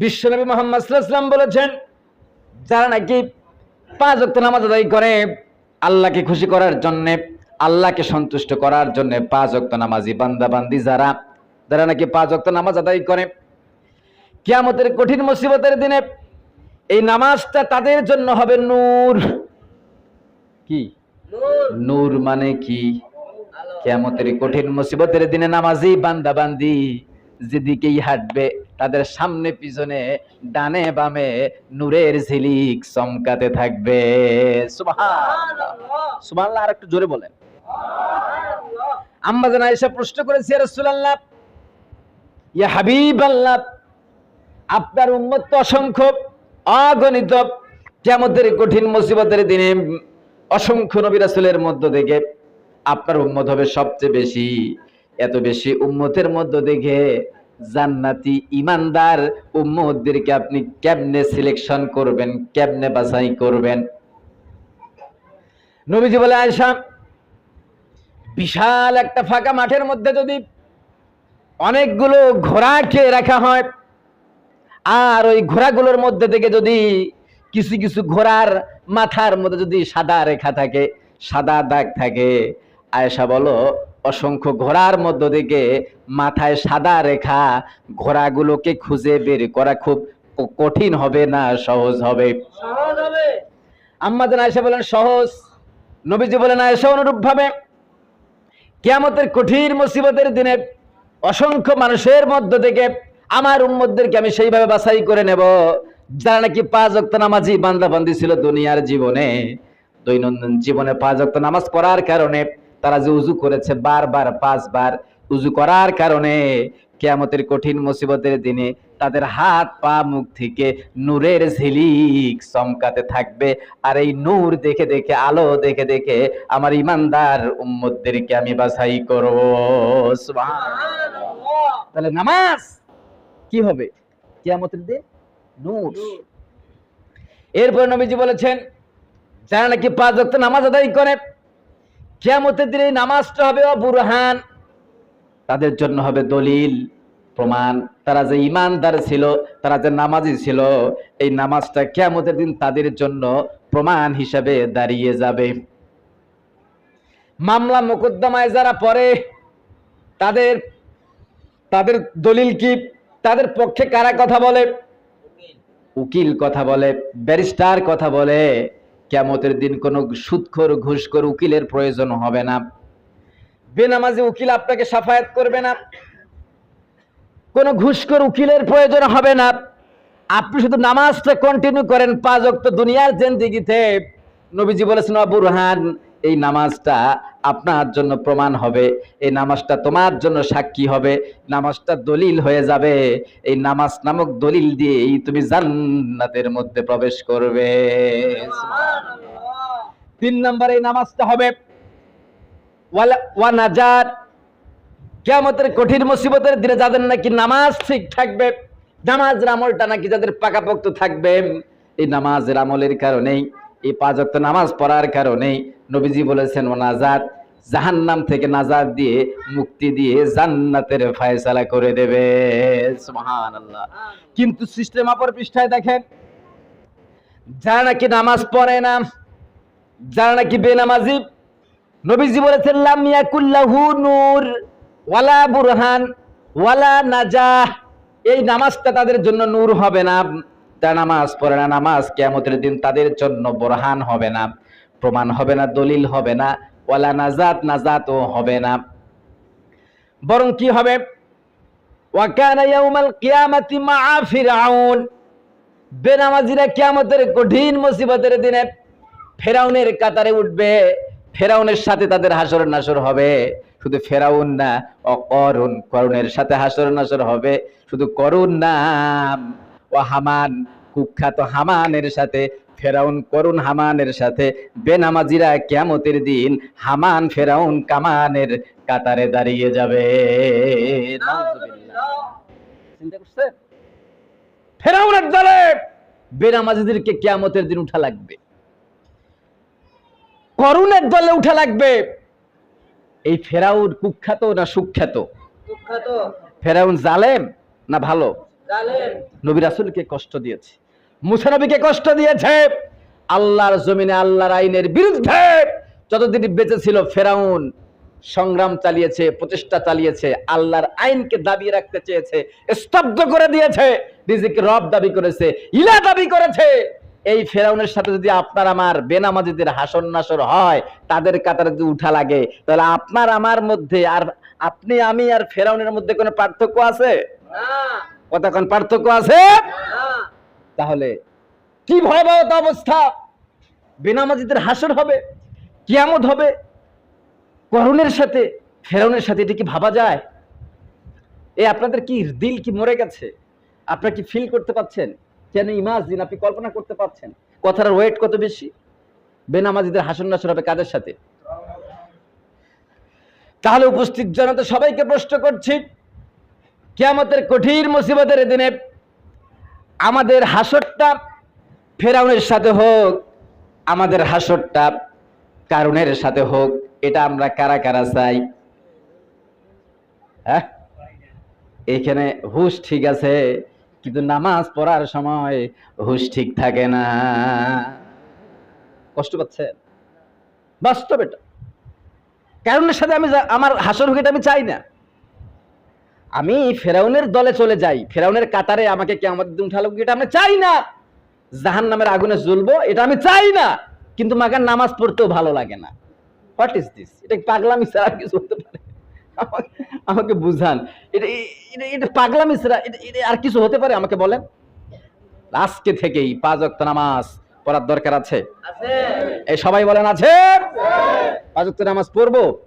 বিশ্বনবী মোহাম্মদ সাল্লাল্লাহু বলেছেন, যারা নাকি পাঁচ ওয়াক্ত নামাজ আদায় করে, আল্লাহকে খুশি করার জন্য, আল্লাহকে সন্তুষ্ট করার জন্য পাঁচ ওয়াক্ত নামাজি বান্দাবান্দি যারা যারা নাকি পাঁচ ওয়াক্ত নামাজ আদায় করে, কিয়ামতের কঠিন মুসিবতের দিনে এই নামাজটা তাদের জন্য হবে নূর। কি? নূর মানে কি? কেমতের কঠিন মুসিবতের দিনে নামাজি বান্দা বান্দি যেদিকেই হাঁটবে তাদের সামনে পিছনে ডানে বামে নূরের ঝিলিক চমকাতে থাকবে। সুবহানাল্লাহ। আর একটু জোরে বলেন। আম্মা জানা এসে প্রশ্ন করেছি রাসূলুল্লাহ ইয়া হাবিবাল্লাহ আপনার উম্মত তো অসংখ্য অগণিত কেমতের কঠিন মুসিবতের দিনে অসংখ্য নবী রাসূলের মধ্য থেকে আপনার উম্মত হবে সবচেয়ে বেশি। এত বেশি উম্মতের মধ্য দেখে জান্নাতি ইমানদার উম্মতদেরকে আপনি কেমনে সিলেকশন করবেন, কেমনে বাছাই করবেন? নবীজি বলে আয়সা বিশাল একটা ফাঁকা মাঠের মধ্যে যদি অনেকগুলো ঘোড়াকে রাখা হয়, আর ওই ঘোড়াগুলোর মধ্যে থেকে যদি কিছু কিছু ঘোড়ার মাথার মধ্যে যদি সাদা রেখা থাকে, সাদা দাগ থাকে, আয়েশা বলো অসংখ্য ঘোড়ার মধ্য থেকে মাথায় সাদা রেখা ঘোড়াগুলোকে খুঁজে বের করা খুব কঠিন হবে না সহজ হবে। সহজ হবে। আম্মাদের আয়েশা বলেন সহজ। নবীজি বলেন আয়েশা অনুরূপ ভাবে কিয়ামতের কঠিন মুসিবতের দিনে অসংখ্য মানুষের মধ্য থেকে আমার উম্মতদেরকে আমি সেইভাবে বাছাই করে নেব। যারা নাকি পাঁচ অক্ত নামাজি বান্দাবান্দি ছিল দুনিয়ার জীবনে দৈনন্দিন জীবনে পাঁচ অক্ত নামাজ পড়ার কারণে তারা যে উজু করেছে বারবার পাঁচবার উজু করার কারণে কেয়ামতের কঠিন মুসিবতের দিনে তাদের হাত পা মুখ থেকে নূরের ঝিলিক চমকাতে থাকবে। আর এই নূর দেখে দেখে আলো দেখে দেখে আমার ইমানদার উম্মতদেরকে আমি বাছাই করব। তাহলে নামাজ কি হবে? কিয়ামতের দিন নূর। এরপর নবীজি বলেছেন যারা নাকি পাঁচ ওয়াক্ত নামাজ আদায় করে কিয়ামতের দিনে নামাজটা হবে বুরহান তাদের জন্য হবে দলিল, প্রমাণ। তারা যে ইমানদার ছিল, তারা যে নামাজি ছিল, এই নামাজটা কিয়ামতের দিন তাদের জন্য প্রমাণ হিসাবে দাঁড়িয়ে যাবে। মামলা মোকদ্দমায় যারা পড়ে, তাদের তাদের দলিল কি? তাদের পক্ষে কারা কথা বলে? উকিল কথা বলে, ব্যারিস্টার কথা বলে। কেমতের দিন কোনো সুৎখর, ঘুষখোর উকিলের প্রয়োজন হবে না। বেনামাজি উকিল আপনাকে সাফায়াত করবে না। কোনো ঘুষখোর উকিলের প্রয়োজন হবে না। আপনি শুধু নামাজটা কন্টিনিউ করেন, পাঁচ অক্ত দুনিয়ার জেন্দিগিতে নবীজি বলেছেন বুরহান এই নামাজটা আপনার জন্য প্রমাণ হবে এই নামাজটা তোমার জন্য সাক্ষী হবে নামাজটা দলিল হয়ে যাবে এই নামাজ নামক দলিল দিয়েই তুমি জান্নাতের মধ্যে প্রবেশ করবে। তিন নম্বর এই নামাজটা হবে ওয়ালা- ওয়া কঠিন মুসিবতের দিনে যাদের নাকি নামাজ ঠিক থাকবে নামাজের আমলটা নাকি যাদের পাকাপোক্ত থাকবে এই নামাজের আমলের কারণেই এই পাঁচ ওয়াক্ত নামাজ পড়ার কারণেই নবীজি বলেছেন ও নাজাত জাহান্নাম থেকে নাজাত দিয়ে, মুক্তি দিয়ে জান্নাতের ফয়সালা করে দেবে। কিন্তু সিস্টেম অপর পৃষ্ঠায় দেখেন, যারা নাকি নামাজ পড়ে না, যারা নাকি বেনামাজি, নবীজি বলেছেন, লাম ইয়াকুল্লাহু নূর ওয়ালা বুরহান ওয়ালা নাজাহ। এই নামাজটা তাদের জন্য নূর হবে না। যারা নামাজ পড়ে না, নামাজ কিয়ামতের দিন তাদের জন্য বোরহান হবে না, প্রমাণ হবে না, দলিল হবে না, ওয়ালা নাজাত নাজাতও হবে না। বরং কি হবে? কঠিন মুসিবতের দিনে ফেরাউনের কাতারে উঠবে, ফেরাউনের সাথে তাদের নাসর হবে। শুধু ফেরাউন না সাথে নাসর হবে। শুধু করুণ নাম। ও হামান কুখ্যাত হামানের সাথে ফেরাউন করুণ হামানের সাথে বেনামাজিরা কিয়ামতের দিন হামান ফেরাউন কামানের কাতারে দাঁড়িয়ে যাবে। ফেরাউনের দলে বেনামাজিদেরকে কিয়ামতের দিন উঠা লাগবে। করুণের দলে উঠা লাগবে। এই ফেরাউন কুখ্যাত না সুখ্যাত? ফেরাউন জালেম না ভালো? নবী রাসূলকে কষ্ট দিয়েছে। মুসা নবীকে কষ্ট দিয়েছে। আল্লাহর জমিনে আল্লাহর আইনের বিরুদ্ধে যতদিন বেঁচে ছিল ফেরাউন সংগ্রাম চালিয়েছে প্রচেষ্টা চালিয়েছে আল্লাহর আইনকে দাবিয়ে রাখতে চেয়েছে স্তব্ধ করে দিয়েছে নিজেকে রব দাবি করেছে ইলা দাবি করেছে। এই ফেরাউনের সাথে যদি আপনার আমার বেনামাজিদের হাসন নাসর হয় তাদের কাতারে যদি উঠা লাগে তাহলে আপনার আমার মধ্যে আর আপনি আমি আর ফেরাউনের মধ্যে কোনো পার্থক্য আছে? কতক্ষণ পার্থক্য আছে? তাহলে কি ভয়াবহ অবস্থা? বেনামাজিদের হাসর হবে, কিয়ামত হবে, করণের সাথে ফেরনের সাথে এটা কি ভাবা যায়? এ আপনাদের কি দিল কি মরে গেছে? আপনারা কি ফিল করতে পাচ্ছেন? কেন ইমাজিন আপনি কল্পনা করতে পারছেন কথার ওয়েট কত বেশি? বেনামাজিদের হাসন নাসর হবে কাদের সাথে? তাহলে উপস্থিত জনতা সবাইকে প্রশ্ন করছি কিয়ামতের কঠিন মুসিবতের দিনে আমাদের হাসরটা ফেরাউনের সাথে হোক, আমাদের হাসরটা কারণের সাথে হোক, এটা আমরা কারা কারা চাই? হ্যাঁ? এখানে হুশ ঠিক আছে, কিন্তু নামাজ পড়ার সময় হুশ ঠিক থাকে না। কষ্ট পাচ্ছে? বাস্তব এটা। কারণের সাথে আমি আমার হাসর হোক এটা আমি চাই না। আমি ফেরাউনের দলে চলে যাই। ফেরাউনের কাতারে আমাকে কে আমাদের উঠালো। এটা আমি চাই না। জাহান নামের আগুনে জ্বলবো এটা আমি চাই না। কিন্তু মাগার নামাজ পড়তেও ভালো লাগে না। হোয়াট ইজ দিস এটা পাগলামি ছাড়া কিছু হতে পারে? আমাকে- বুঝান। এটা এটা পাগলামি ছাড়া এটা আর কিছু হতে পারে? আমাকে বলেন। আজকে থেকেই পাঁচ ওয়াক্ত নামাজ পড়ার দরকার আছে? এই সবাই বলেন আছে। পাঁচ ওয়াক্ত নামাজ পড়ব?